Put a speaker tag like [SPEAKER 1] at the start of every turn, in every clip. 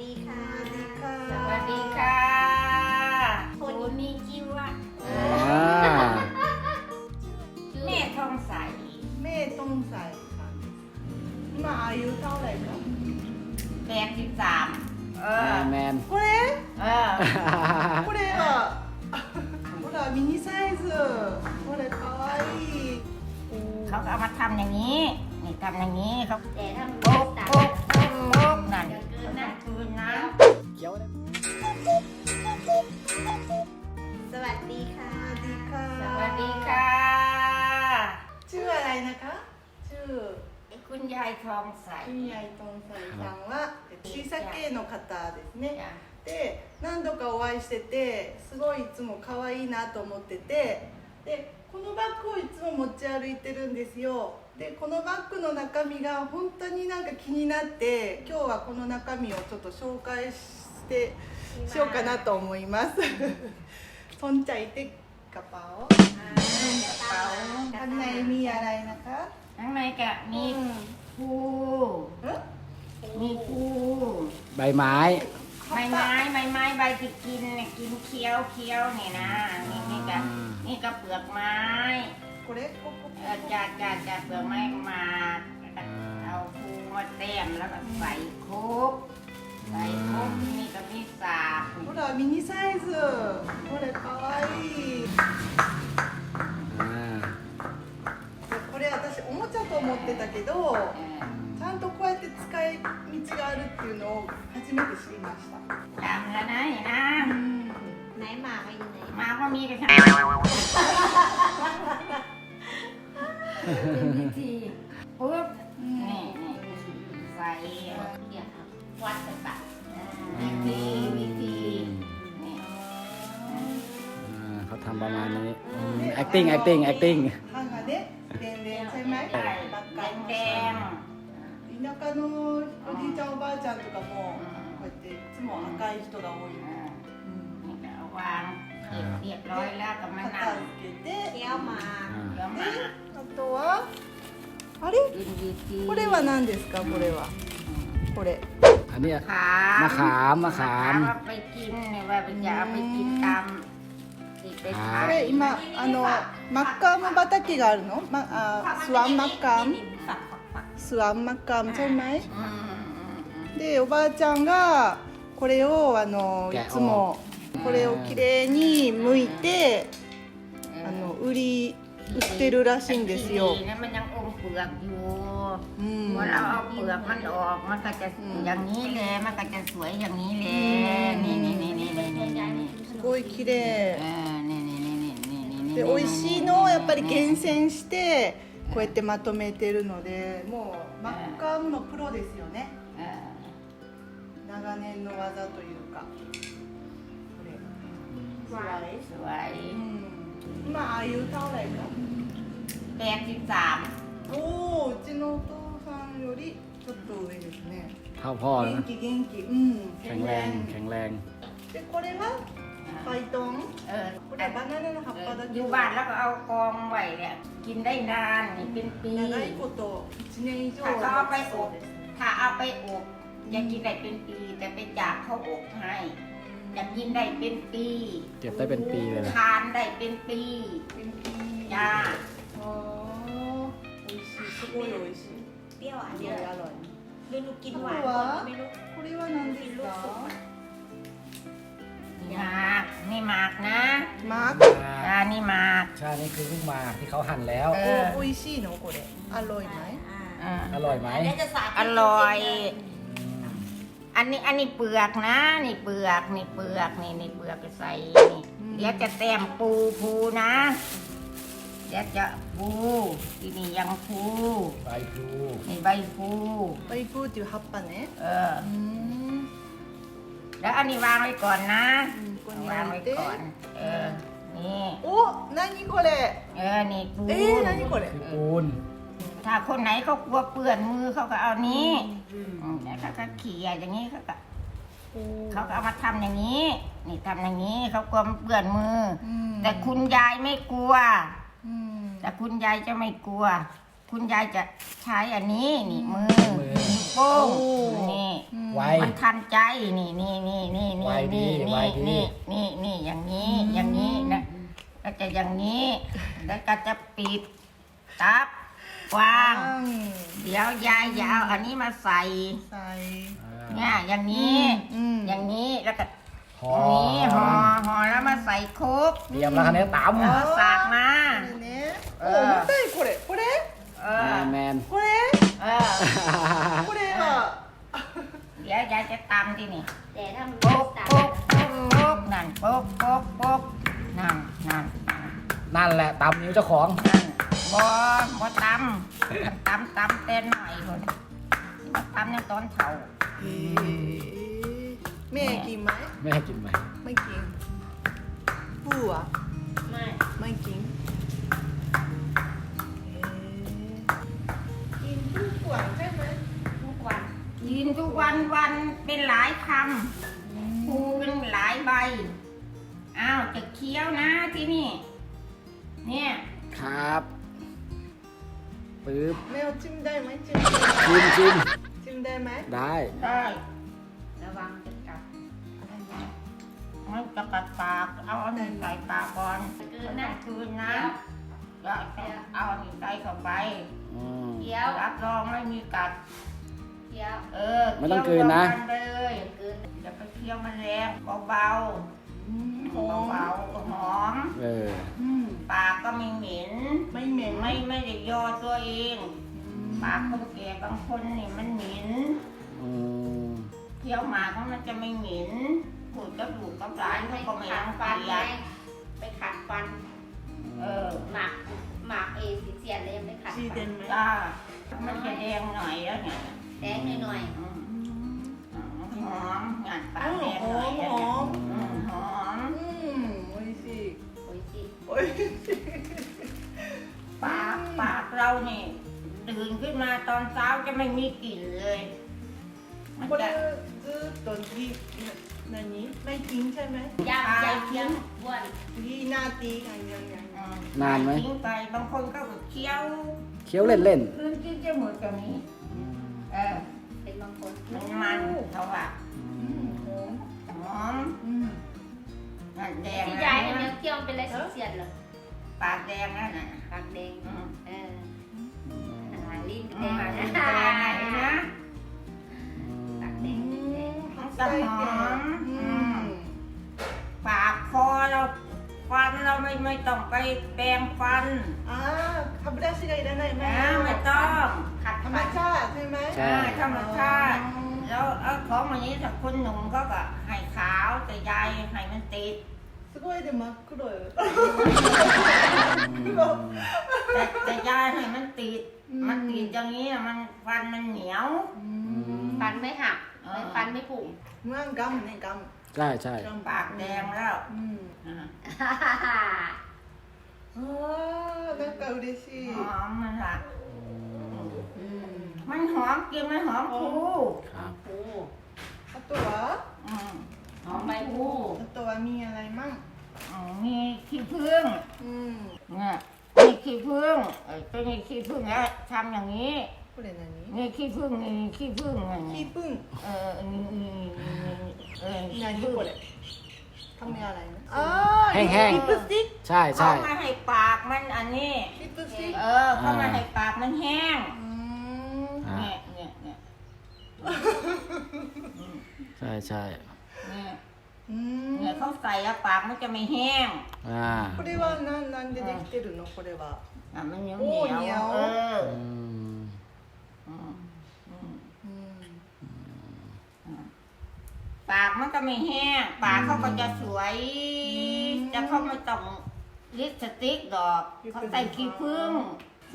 [SPEAKER 1] ดีค่ะ
[SPEAKER 2] สวัสดีค่ะคคนนนี้จิวะ
[SPEAKER 3] อ่า
[SPEAKER 2] แม่ทองใส
[SPEAKER 1] แม่ทองใสค่ะมาอายุเท่าไหร่ครับ
[SPEAKER 2] แปดสิบสามเออ
[SPEAKER 3] แมน
[SPEAKER 1] これ
[SPEAKER 2] เออ
[SPEAKER 1] これはほらミニサイズาれかわいい
[SPEAKER 2] เขาก็เอามาทำอย่างนี้ นี่ทำอย่างนี้เขา
[SPEAKER 4] แต่ถ้ามัน
[SPEAKER 2] โอ๊กโอ๊ก นั่นเกินนะ
[SPEAKER 3] เขีนวเส
[SPEAKER 4] วัสดีค่ะ
[SPEAKER 1] สวัสดีค่ะ
[SPEAKER 2] สวัสดีค่ะ
[SPEAKER 1] ชื่ออะไรนะคะ ชื่อ
[SPEAKER 2] คุณยายทองใส
[SPEAKER 1] คุณยายทองใสさんは小さ系の方ですね。で、何度かお会いしてて、すごいいつも可愛いなと思ってて、で、このバッグをいつも持ち歩いてるんですよでこのバッグの中身が本当になんか気になって今日はこの中身をちょっと紹介してしようかなと思いますสนใจเต็กกระเป๋าก
[SPEAKER 2] ระเป๋า
[SPEAKER 1] ข้างในมีอะไรนะคะ
[SPEAKER 2] ข้างในก็มี
[SPEAKER 1] อืม
[SPEAKER 2] ภู
[SPEAKER 1] เอ๊ะ
[SPEAKER 2] มีภู
[SPEAKER 3] ใบไม้
[SPEAKER 2] ใบไม้ใบไม้ใบที่กินเนี่ยกินเคี้ยวเคี้ยวนี่นะนี่นี่ก็
[SPEAKER 3] อืม
[SPEAKER 2] นี่ก็เปลือกไม้
[SPEAKER 1] これここ
[SPEAKER 2] เออจัดจัดจัดเปลือกไม้มาเอาภูมาเต็มแล้วก็ใส่คุกใส่คุกนี่ก็มีสาบ
[SPEAKER 1] ほらミニサイズこれかわいい
[SPEAKER 3] อ่า
[SPEAKER 1] これ私おもちゃと思ってたけど
[SPEAKER 2] เอ
[SPEAKER 1] て使い道があるっていうのを初めて知りました
[SPEAKER 2] จำแล้วนะนี่นะ
[SPEAKER 4] ไหนหมามาอยู่ไหน
[SPEAKER 2] มาก็มีกันค่ะเป็นวิธีปุ๊บนี่นี่ใส่
[SPEAKER 4] เดี๋ยวครับวัดกันปะ
[SPEAKER 2] วิธีวิธีนี่
[SPEAKER 3] อ่าเขาทำประมาณนี้อืม acting acting acting
[SPEAKER 1] つも赤い人が多い、
[SPEAKER 2] นี่ก็เอาวางเก็บเรียบร้อยแล้วก็มา
[SPEAKER 1] 片
[SPEAKER 2] นั่ง
[SPEAKER 1] 付けて
[SPEAKER 4] เที่ยวมา
[SPEAKER 3] อ่า
[SPEAKER 2] เดี๋ยวมา
[SPEAKER 1] あとはあれ
[SPEAKER 2] กินวิธี
[SPEAKER 1] これは何ですかこれはこれ
[SPEAKER 3] อันนี้
[SPEAKER 2] ขาม
[SPEAKER 3] มะขามมะขาม
[SPEAKER 2] ว่าไปกินเนี่ยว่าจะเอาไปกินตามที่ไปขาย
[SPEAKER 1] これ今あのマッカーム畑があるの、ま、あスワンマッカーム
[SPEAKER 4] ฝักฝักฝัก
[SPEAKER 1] スワンマッカームใช่ไหม
[SPEAKER 2] อืมอืม
[SPEAKER 1] でおばあちゃんが これをあのい
[SPEAKER 3] แกะออก
[SPEAKER 1] つもこれをきれいに剥いて
[SPEAKER 2] อืม
[SPEAKER 1] あの売り売ってるらしいんですよ
[SPEAKER 2] ที่นี่นะมันยังอมเปลือกอยู่
[SPEAKER 1] う
[SPEAKER 2] เมื่อน เราเอาเปลือกมันออกมันก็จะ
[SPEAKER 1] อืม
[SPEAKER 2] อย่างนี้เลยมันก็จะสวยอย่างนี้เลย
[SPEAKER 1] อืม
[SPEAKER 2] นี่นี่นี่นี่นี่นี่นี่
[SPEAKER 1] すごい綺麗
[SPEAKER 2] เออนี่นี่นี่นี่นี่นี่นี่
[SPEAKER 1] で美味しいのをやっぱり厳選してこうやってまとめてるのでもうマッカームのプロですよね
[SPEAKER 2] เออ
[SPEAKER 1] 長年の技というかこれสวย
[SPEAKER 2] สวย
[SPEAKER 1] うん今ああいうเท่าไหร่か
[SPEAKER 2] แปดสิบสาม
[SPEAKER 1] おおうちのお父さんよりちょっと上ですね
[SPEAKER 3] เท่าพ่อ
[SPEAKER 1] 元
[SPEAKER 3] นะ
[SPEAKER 1] 気元気うん
[SPEAKER 3] แข็งแรงแข็งแรง
[SPEAKER 1] でこれはファイトン
[SPEAKER 2] เออ
[SPEAKER 1] これはバナナの葉っぱだ
[SPEAKER 2] อ
[SPEAKER 1] け
[SPEAKER 2] ยู่
[SPEAKER 1] ど
[SPEAKER 2] บ้านแล้วก็เอากองไว้เนี่ยกินได้นานนี่เป็นปี
[SPEAKER 1] 長いこと1年以上
[SPEAKER 2] ถ้าเขาเอาไป
[SPEAKER 1] 持ち
[SPEAKER 2] อ
[SPEAKER 1] そう
[SPEAKER 2] บ
[SPEAKER 1] です
[SPEAKER 2] ถ้าเอาไปอบ จะกินได้เป็นปี แต่ไปจากเขาอบให้จะกินได้เป็นปี
[SPEAKER 3] เก็บได้เป็นปีเลยนะ
[SPEAKER 2] ทานได้เป็นปี
[SPEAKER 1] 元気
[SPEAKER 2] จ้า
[SPEAKER 1] あー美味しいすごい美味しい
[SPEAKER 4] เปรี้ยวอัน
[SPEAKER 1] すご
[SPEAKER 4] เดี
[SPEAKER 1] い
[SPEAKER 4] ยว
[SPEAKER 1] อร่อย
[SPEAKER 4] ดูหนูกินหวาน
[SPEAKER 1] หวาน
[SPEAKER 4] ไม่รู้
[SPEAKER 1] これは何ですか
[SPEAKER 2] หมากนี่หมากนะ
[SPEAKER 1] マーク
[SPEAKER 2] จ้านี่หมาก
[SPEAKER 3] ใช่นี่คือลูกหมากที่เขาหั่นแล้ว
[SPEAKER 2] เออ
[SPEAKER 1] おいしいのこれアロイない
[SPEAKER 2] อ่า
[SPEAKER 3] อร่อยไหม
[SPEAKER 4] อันนี้จะสาธิต
[SPEAKER 2] อร่อย
[SPEAKER 3] อืม
[SPEAKER 2] อันนี้อันนี้เปลือกนะ นี่เปลือกนี่เปลือกนี่นี่เปลือกไปใส่นี่เดี๋ยวจะแต้มปูปูนะ เดี๋ยวจะปูที่นี่ยังปู
[SPEAKER 3] ใบปู
[SPEAKER 2] นี่ใบปู
[SPEAKER 1] ใบปูอยู่ฮับปะเนี่ย
[SPEAKER 2] เออแล้วอันนี้วางไว้ก่อนนะวางไว้ก่อน เออ นี่
[SPEAKER 1] โอ้นั่นนี่ก็
[SPEAKER 2] เลยเออ นี่ปู
[SPEAKER 1] เอ๊ะนั่นนี่ก็เลย
[SPEAKER 3] คือปูน
[SPEAKER 2] ถ้าคนไหนเขากลัวเปื้อนมือเขาก็เอานี้แล้วเขาก็เขี่ยอย่างนี้เขาก็เขาก็เอามาทำอย่างนี้ นี่ทำอย่างนี้เขากลัวเปื้อนมือแต่คุณยายไม่กลัว
[SPEAKER 1] อ
[SPEAKER 2] แต่คุณยายจะไม่กลัว คุณยายจะใช้อันนี้นี่มือ
[SPEAKER 3] มือ
[SPEAKER 2] นิ้โป้งนี่
[SPEAKER 3] ไว้
[SPEAKER 2] มันทันใจนี่นี่นี่นี่นี่
[SPEAKER 3] ดี
[SPEAKER 2] นี่
[SPEAKER 3] ว้
[SPEAKER 2] นี่
[SPEAKER 3] ดี
[SPEAKER 2] นี่นี่นี่อย่างนี้ อย่างนี้นะแล้วจะอย่างนี้ แล้วก็จะปิดตับ วาง
[SPEAKER 1] อืม
[SPEAKER 2] เดี๋ยวยายจะเอาอันนี้มาใส่
[SPEAKER 1] ใส่
[SPEAKER 2] เนี่ยอย่างนี้
[SPEAKER 1] อืม
[SPEAKER 2] อย่างนี้แล้วก็
[SPEAKER 3] ห่อ
[SPEAKER 2] อย่างนี้ห่อห่อแล้วมาใส่คุก
[SPEAKER 3] เตรียมแล้วคันนี้ตำ
[SPEAKER 2] เออสากมา
[SPEAKER 1] これね
[SPEAKER 2] うん
[SPEAKER 1] お重たいこれこれ
[SPEAKER 2] เอ
[SPEAKER 3] แม
[SPEAKER 2] อน
[SPEAKER 3] แมน
[SPEAKER 1] これ
[SPEAKER 2] เออ
[SPEAKER 1] これは
[SPEAKER 2] เดี๋ยวยายจะตำที่นี่
[SPEAKER 4] แต่ถ้ามัน
[SPEAKER 2] ปุ๊บ
[SPEAKER 4] ตา
[SPEAKER 2] ปุ๊บปุ๊บปุ๊บนั่นปุ๊บปุ๊บปุ๊บนั่นนั่นนั่น
[SPEAKER 3] นั่นแหละตำนิ้วเจ้าของ
[SPEAKER 2] นั่น บ่บ่ตำตำตำเต้นหน่อยคนมาตำในตอนเช้า
[SPEAKER 1] へえแม่กินไหม
[SPEAKER 3] ไม่ให้กินไหม
[SPEAKER 1] ไม่กินปูอะ
[SPEAKER 4] ไม่
[SPEAKER 1] ไม่กินเอ๊ะกินทุกวันใช่ไหม
[SPEAKER 4] ทุกวัน
[SPEAKER 2] กินทุกวันวันเป็นหลายคำปูเป็นหลายใบ อ้าวจะเคี้ยวนะที่นี่ เนี่ย
[SPEAKER 3] ครับ ปึ๊บ
[SPEAKER 1] แมวจิ้มได้ไหมจิ้มได้ไหม
[SPEAKER 3] ชิมชิม
[SPEAKER 1] จิ้มได้ไหม
[SPEAKER 3] ได้
[SPEAKER 2] ได้
[SPEAKER 4] ระวังจะกัด
[SPEAKER 2] มันจะกัดปาก เอาอันนี้ใส่ปากก่อน
[SPEAKER 4] คืนนะ
[SPEAKER 2] คืนนะแล้วเอาอันนี้ใส่เข้าไป
[SPEAKER 3] อืม
[SPEAKER 4] เคี้ยว
[SPEAKER 2] รับรองไม่มีกัด
[SPEAKER 4] เคี้ยว
[SPEAKER 2] เออ
[SPEAKER 3] ไม่ต้องกลืนนะ
[SPEAKER 2] เคี้ยวเบาๆเลย
[SPEAKER 4] คืน
[SPEAKER 2] อย่าไปเคี้ยวมันแรงเบา
[SPEAKER 1] อืม
[SPEAKER 2] ๆ
[SPEAKER 1] หอม
[SPEAKER 2] เบาๆหอม
[SPEAKER 3] เออ
[SPEAKER 1] อืม
[SPEAKER 2] ปากก็ไม่เหม็น
[SPEAKER 1] ไม่เหม็น
[SPEAKER 2] ไม่ไม่ได้ยอตัวเอง ปากคนแก่บางคนนี่มันเหม็น
[SPEAKER 3] อืม
[SPEAKER 2] เคี้ยวหมากมันจะไม่เหม็นพูดกับลูกกับหลานเขาก็ไม่
[SPEAKER 4] ขั
[SPEAKER 2] รั
[SPEAKER 4] ด
[SPEAKER 2] ง
[SPEAKER 4] ฟัน
[SPEAKER 2] เกีย
[SPEAKER 4] ไง
[SPEAKER 2] จ
[SPEAKER 4] ไปขัดฟัน
[SPEAKER 2] เออ
[SPEAKER 4] หมากหมากเอสีเสียนเลยยังไม่ขัด
[SPEAKER 1] ชี
[SPEAKER 4] ฟั
[SPEAKER 1] เด
[SPEAKER 4] น
[SPEAKER 1] นไหม
[SPEAKER 2] จ้ามันจะแดงหน่อยแล้วเนี่ย
[SPEAKER 4] แดงหน่อย
[SPEAKER 2] อืมอืมหอมงานปา
[SPEAKER 1] อ๋
[SPEAKER 2] ก
[SPEAKER 1] อ
[SPEAKER 2] แดง ขึ้นมาตอนเช้าจะไม่มีกลิ่นเลยมันจะ
[SPEAKER 1] ตอนที่ในนี้ไม่ทิ้งใช่ไหม
[SPEAKER 4] ยังยังยังวน
[SPEAKER 1] ที่หน้าตีกันยังยัง
[SPEAKER 3] นานไหม
[SPEAKER 2] ทิ้งไปบางคนก็แบบเคี้ยว
[SPEAKER 3] เคี้ยวเล่นเล่น
[SPEAKER 2] พื้นที่จะหมือน
[SPEAKER 3] กับนี้
[SPEAKER 2] เออ
[SPEAKER 4] เป็นบางคน
[SPEAKER 2] มันมันเขา
[SPEAKER 1] อ่หอม
[SPEAKER 2] แดง
[SPEAKER 4] ที่ยายเนี่ยเคี้ยวเป็นอะเสียดเหรอ
[SPEAKER 2] ปากแดงนะ
[SPEAKER 4] ปากแดงเออ ลิ้น
[SPEAKER 2] อื
[SPEAKER 4] แด
[SPEAKER 2] ม
[SPEAKER 4] ง
[SPEAKER 2] ปากแด
[SPEAKER 4] นะ
[SPEAKER 2] งนะ
[SPEAKER 4] ปากแดง
[SPEAKER 1] อื
[SPEAKER 4] แดง
[SPEAKER 1] ม
[SPEAKER 2] มัน
[SPEAKER 1] 初
[SPEAKER 2] จะ
[SPEAKER 1] 体
[SPEAKER 2] หอม
[SPEAKER 1] 験
[SPEAKER 2] อื
[SPEAKER 1] อื
[SPEAKER 2] ม
[SPEAKER 1] ม
[SPEAKER 2] ปากคอเราฟันเราไม่ไม่ต้องไปแปรงฟัน
[SPEAKER 1] อ่า歯ブラシがいらないไหม
[SPEAKER 2] นะไม่ต้อง
[SPEAKER 4] ขัด
[SPEAKER 1] ธรรม
[SPEAKER 4] ฟัน
[SPEAKER 1] ชาติใช่ไหม
[SPEAKER 3] ใช่
[SPEAKER 2] อ่าธรรมชาติแล้วเอาของวันนี้ถ้าคนหนุ่มก็ก็ให้ขาวแต่ยายให้มันติด
[SPEAKER 1] すごいで真っ黒よ
[SPEAKER 2] แต่แต่ยายให้มันติด มันติดอย่างนี้มันฟันมันเหนียว
[SPEAKER 4] ฟันไม่หัก
[SPEAKER 2] ไม่
[SPEAKER 4] ฟันไม่ผุ
[SPEAKER 1] เมื่องกำเนี่อก
[SPEAKER 3] ใช่ใช่ำ
[SPEAKER 1] กำ
[SPEAKER 2] ปากแดงแล้ว
[SPEAKER 1] อืม
[SPEAKER 2] อ่า
[SPEAKER 1] ฮ่โอ้แล้วเกาดิสิ
[SPEAKER 2] หอมมันละ
[SPEAKER 1] อืม
[SPEAKER 2] มันหอมกินมันหอมคู
[SPEAKER 3] ครับ
[SPEAKER 4] ผูเอา
[SPEAKER 1] ตัว
[SPEAKER 2] อืม
[SPEAKER 4] หอมใบผู
[SPEAKER 1] เอาตัวมีอะไรมั่ง
[SPEAKER 2] อ๋อมีขี้ผึ้ง
[SPEAKER 1] อืม
[SPEAKER 2] เนี่ย นี่ขี้ผึ้งตัวนี้ขี้ผึ้งแล้วทำอย่างนี้นี่ขี้ผึ้งนี่ขี้ผึ้ง
[SPEAKER 1] ขี้พึ่ง
[SPEAKER 2] เออนี่นี่นี่นี่ออขี้
[SPEAKER 1] นายที่
[SPEAKER 2] ผึ้ง
[SPEAKER 1] พูอะไรทำอะไร
[SPEAKER 3] แห้งๆ
[SPEAKER 1] ขี้พึ่งซิ
[SPEAKER 3] ใช่
[SPEAKER 2] เข้า
[SPEAKER 3] ใช่
[SPEAKER 2] มาให้ปากมันอันนี้
[SPEAKER 1] ขี้พึ่ซิ
[SPEAKER 2] เออ เข้ามาอ่ให้ปากมันแห้ง
[SPEAKER 1] อืม
[SPEAKER 3] อ่า
[SPEAKER 2] เนี่ยเนี่ยเนี่ย
[SPEAKER 3] ใช่ใช่
[SPEAKER 1] うー
[SPEAKER 2] เนี่ย
[SPEAKER 1] ん
[SPEAKER 2] เขาใส่แล้วปากมันจะไม่แห้ง
[SPEAKER 3] อ่า
[SPEAKER 1] これは何何でできてるのこれは
[SPEAKER 2] อ่ะมันเหนียว
[SPEAKER 1] โอ้
[SPEAKER 2] เห
[SPEAKER 1] เหนี
[SPEAKER 2] นี
[SPEAKER 1] ย
[SPEAKER 2] ยว วเออ
[SPEAKER 3] อืม
[SPEAKER 2] อืมอืม
[SPEAKER 1] うん
[SPEAKER 2] ปากมันก็ไม่แห้ง ปากเขาก็จะสวย จะเขาไม่ต้องลิปสติกดอกเขาใส่ขี้ผึ้ง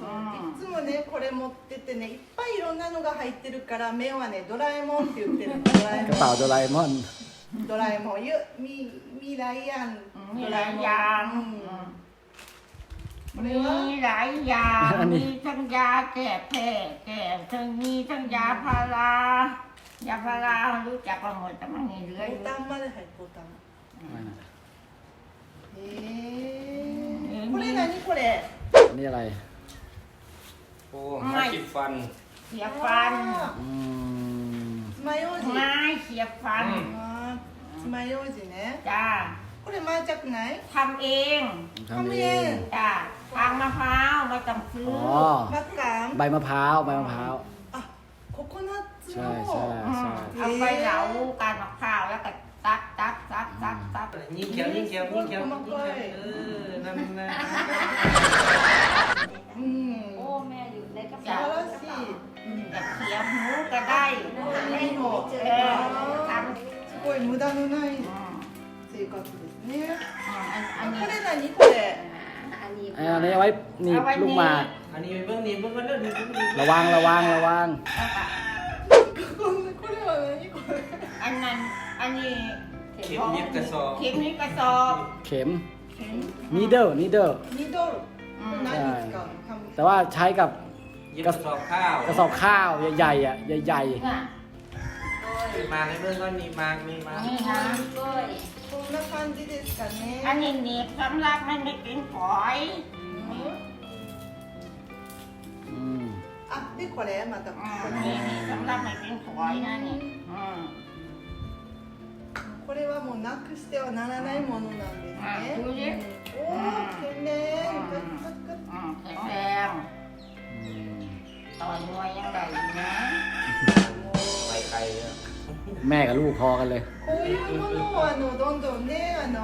[SPEAKER 2] อืม
[SPEAKER 1] いつもねこれ持っててねいっぱいいろんなのが入ってるから目はねドラえもんって言ってるのドラえ
[SPEAKER 3] กระ
[SPEAKER 1] も
[SPEAKER 3] เป๋าโดราเอมอน
[SPEAKER 1] ตัวอะไรหมอเยอะ
[SPEAKER 2] มีมีหลายอย่าง
[SPEAKER 1] มี
[SPEAKER 2] หลายอย่าง
[SPEAKER 3] มีหลายยา
[SPEAKER 2] มีทั้งยาแก้แพ้แก้ทั้งมีทั้งยาพารายาพารารู้จักประมดแต่มันมีเหลืออย
[SPEAKER 1] ตั้งมาเลยให้กูตั้งเอ๊ะกูเล่
[SPEAKER 3] นอะไรนี่อะไร
[SPEAKER 5] โอ้ไม่คิดฟัน
[SPEAKER 2] เสียฟัน
[SPEAKER 3] ไม่
[SPEAKER 1] เสีย
[SPEAKER 2] ฟัน มาโยจิเนี่
[SPEAKER 5] ย
[SPEAKER 1] จ้าก็เลย
[SPEAKER 2] มา
[SPEAKER 1] จากไหน
[SPEAKER 2] ทำเอง
[SPEAKER 3] ทำเอง
[SPEAKER 2] จ้าทางมะพร้าวมาต้องซื้อ
[SPEAKER 3] อมะ
[SPEAKER 1] ขาม
[SPEAKER 3] ใบมะพร้าวใบมะพร้าว
[SPEAKER 1] อะโคโค
[SPEAKER 3] นั
[SPEAKER 1] ท
[SPEAKER 3] ใช่
[SPEAKER 2] ใช่
[SPEAKER 3] ใช่
[SPEAKER 2] เอาไปเหลาการมะพร้าวแล้วก็ตักตักตักตักตัก
[SPEAKER 5] ยิ่งเขียวยิ่งเขียวยิ่งเขียวยิ่งเขีวนั่นนะ
[SPEAKER 4] โอ้แม่อยู่ในกระเป๋า
[SPEAKER 1] แล้วสิก
[SPEAKER 2] ระเทียมหมูก็ได้
[SPEAKER 1] ไม่หมด
[SPEAKER 2] เออ
[SPEAKER 1] ごい無駄のないำ
[SPEAKER 2] อืม
[SPEAKER 1] 生活ですね
[SPEAKER 2] อืมอันอันนี้
[SPEAKER 1] これ何これ
[SPEAKER 4] อันนี้
[SPEAKER 3] เอออันนี้เอาไว้หนีบ
[SPEAKER 2] เอาไว้
[SPEAKER 3] ลูกหมาก
[SPEAKER 5] อันนี้เบื้องนี้เบื้องก็เลือกดีเบื้องดี
[SPEAKER 3] ระวังระวังระวัง
[SPEAKER 2] แล้วก็
[SPEAKER 1] こんなこれは何これ
[SPEAKER 2] อันนั้นอันนี้
[SPEAKER 5] เข็มเย็บกระสอบ
[SPEAKER 2] เข็มนี้กระสอบ
[SPEAKER 3] เข็ม
[SPEAKER 2] เข็ม
[SPEAKER 3] needle needle
[SPEAKER 1] ミドル
[SPEAKER 2] อื
[SPEAKER 1] こ
[SPEAKER 2] ม
[SPEAKER 1] れ何に使うの髪
[SPEAKER 3] แต่ว่าใช้กับ
[SPEAKER 5] เย็บกระสอบข้าว
[SPEAKER 3] กระสอบข้าวใหญ่ๆอ่ะใหญ่
[SPEAKER 2] น่ะ
[SPEAKER 5] มาในเบื้องก็มีมามีมา
[SPEAKER 2] นี่นะ
[SPEAKER 4] ด้วย
[SPEAKER 1] こんな感じですか
[SPEAKER 2] อัน
[SPEAKER 1] ね
[SPEAKER 2] นี้หนีบสำหรับมันไม่เป็นฝอย
[SPEAKER 3] ๆอืม
[SPEAKER 1] あでこれまたこ
[SPEAKER 2] อืม
[SPEAKER 1] こ
[SPEAKER 2] นี่
[SPEAKER 1] れ
[SPEAKER 2] นี่สำหรับไม่เป็นฝอยนะนี่อืม
[SPEAKER 1] これはもうなくしてはならないものなんです
[SPEAKER 2] あ
[SPEAKER 1] ね
[SPEAKER 2] どういう
[SPEAKER 1] おお天然
[SPEAKER 2] うん
[SPEAKER 1] カッカッカッ
[SPEAKER 2] อืมแข็งแรง
[SPEAKER 3] อืม
[SPEAKER 2] ต่อยมวยยังไงนะ
[SPEAKER 5] ไปไกลอะ
[SPEAKER 3] แม่กับลูกพอกันเลย
[SPEAKER 1] こういうものをあのどんどんねあの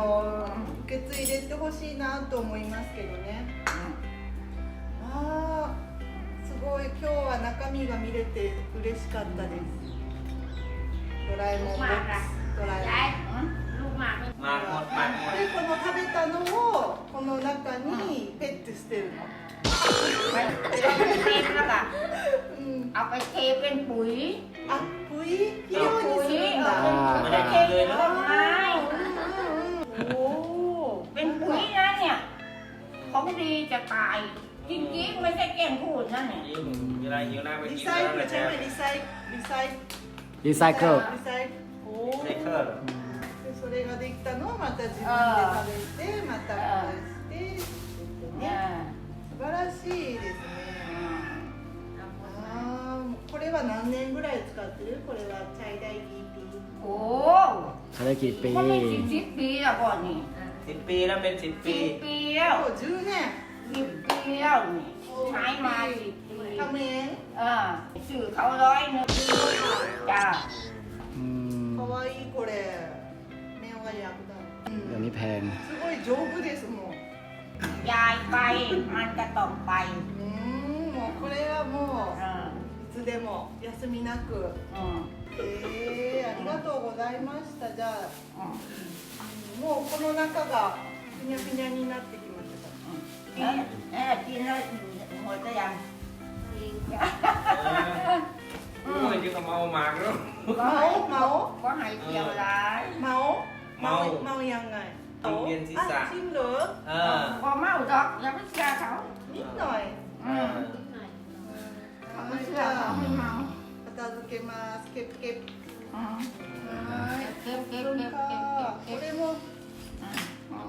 [SPEAKER 1] 受け継いでいってほしいなと思いますけどね
[SPEAKER 2] อืม
[SPEAKER 1] あーすごい今日は中身が見れて嬉しかったですドラえもんボックスドラえ
[SPEAKER 4] ยาย
[SPEAKER 2] อืม
[SPEAKER 4] ลูกหมากไม่
[SPEAKER 5] มาหมดมาหมด
[SPEAKER 1] もんでこの食べたのをこの中にペットしてるの
[SPEAKER 2] ไปเอาไปเทแล้วก็
[SPEAKER 1] うん
[SPEAKER 2] เอาไปเทเป็นปุ๋ย
[SPEAKER 1] あ プイ肥料にするん
[SPEAKER 2] เอ
[SPEAKER 1] だ
[SPEAKER 2] อไม่ได้เทเป็นต้นไม้
[SPEAKER 1] おお
[SPEAKER 2] เป็นปุ๋ยนะเนี่ยของดีจะตาย จริงๆไม่ใช่แกล้งพูดนะเนี่ย
[SPEAKER 5] ยิ่งเวลาหิวหน้าไป
[SPEAKER 1] リ
[SPEAKER 5] กิน
[SPEAKER 1] サイ
[SPEAKER 5] แล้ว
[SPEAKER 1] クル
[SPEAKER 5] นะ
[SPEAKER 1] ち
[SPEAKER 5] จ๊ะ
[SPEAKER 1] ゃうリサイリサイ
[SPEAKER 3] รีไซเคิล
[SPEAKER 1] リサイおお
[SPEAKER 5] ไซเคิล
[SPEAKER 1] でそれができたのをまた自分で食べてまたこうして
[SPEAKER 2] เอ
[SPEAKER 1] ね
[SPEAKER 2] อ
[SPEAKER 1] 素晴らしいですねあー これは何年ぐらい使ってるこれは最大 EP
[SPEAKER 2] โอ้
[SPEAKER 3] ใช้ได้กี่ปี
[SPEAKER 2] ก็ไม่สิบสิบปีแล้วก่อนนี่
[SPEAKER 5] สิบปีแล้วเป็นสิบปี
[SPEAKER 2] สิบปีแล้ว
[SPEAKER 1] もう10年
[SPEAKER 2] สิบปีแล้วนี่ใช้มาสิบปี
[SPEAKER 1] 仮面
[SPEAKER 2] เออสื่อเขาร้อยหนึงจ้า
[SPEAKER 3] อืม
[SPEAKER 1] かわいいこれ目が役立つ、
[SPEAKER 3] เดี๋ยวนี้แพง
[SPEAKER 1] すごい丈夫ですもん
[SPEAKER 2] ยายไปมันจะต้องไป
[SPEAKER 1] うーんもうこれはも
[SPEAKER 2] เออ
[SPEAKER 1] うい つでも休みなく
[SPEAKER 2] อืม
[SPEAKER 1] えー、ありがとうございましたじゃあ
[SPEAKER 2] อืม
[SPEAKER 1] もうこの中がふにゃふにゃになってきました
[SPEAKER 2] เออเออกินแล้วหมดแล้วยัง
[SPEAKER 5] โอ้ยที่ก็เมาหมากแล้ว
[SPEAKER 1] マオマオ
[SPEAKER 2] ก็ให้เกี่ยวร้าย
[SPEAKER 1] マオ
[SPEAKER 5] マオ
[SPEAKER 1] マオやんがい
[SPEAKER 5] 人間ศีรษะ
[SPEAKER 1] あチンル
[SPEAKER 5] เออ
[SPEAKER 2] พอเมาดอกอย่าไปเชื่อเขา
[SPEAKER 1] ニッノイ
[SPEAKER 2] อืม
[SPEAKER 1] は
[SPEAKER 2] ไม่
[SPEAKER 1] い
[SPEAKER 2] เชื่
[SPEAKER 1] じ
[SPEAKER 2] อเขา
[SPEAKER 1] ゃ
[SPEAKER 2] ไม่เมา
[SPEAKER 1] あ片付 けますケプケプ
[SPEAKER 2] อืม
[SPEAKER 1] はい
[SPEAKER 2] เก็บเก็บ
[SPEAKER 1] こ
[SPEAKER 2] เก็บเก็บเก็บ
[SPEAKER 1] れも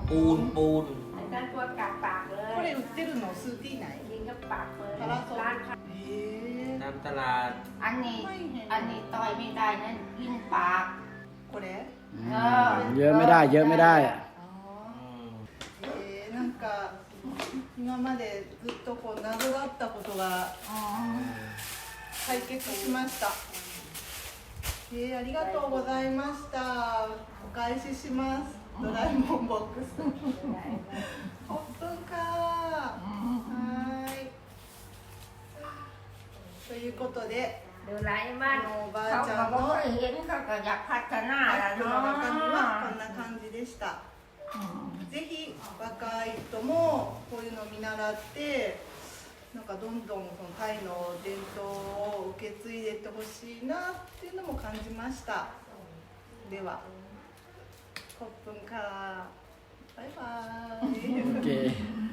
[SPEAKER 5] ปูนปูน
[SPEAKER 4] อาจารย์ตัวกัดปากเลย
[SPEAKER 1] これ売ってるのスーティーない
[SPEAKER 4] ยิงกับปากเลย
[SPEAKER 1] パラソル
[SPEAKER 4] ร้านค้า
[SPEAKER 1] へえ
[SPEAKER 5] ตามตลาด
[SPEAKER 2] อันนี้ อันนี้ต่อยไม่ได้นั่นกินปาก
[SPEAKER 1] これ
[SPEAKER 3] อืมเยอะไม่ได้ เยอะไม่ได้
[SPEAKER 1] あ
[SPEAKER 5] อืม
[SPEAKER 1] ーえー、なんか今までずっとこう謎だったことが
[SPEAKER 2] อ๋อ
[SPEAKER 1] 解決しました。 えー、ありがとうございました。お返しします。ドラえもんボックス。本当か。はい。ということで
[SPEAKER 4] ドラ
[SPEAKER 1] え
[SPEAKER 4] も
[SPEAKER 1] ん。おばあちゃんのバッグの中にはこんな感じでした、
[SPEAKER 2] うん、
[SPEAKER 1] ぜひ若い人もこういうの見習ってなんかどんどんそのタイの伝統を受け継いでいってほしいなっていうのも感じました。ではコップンから。バイバイ、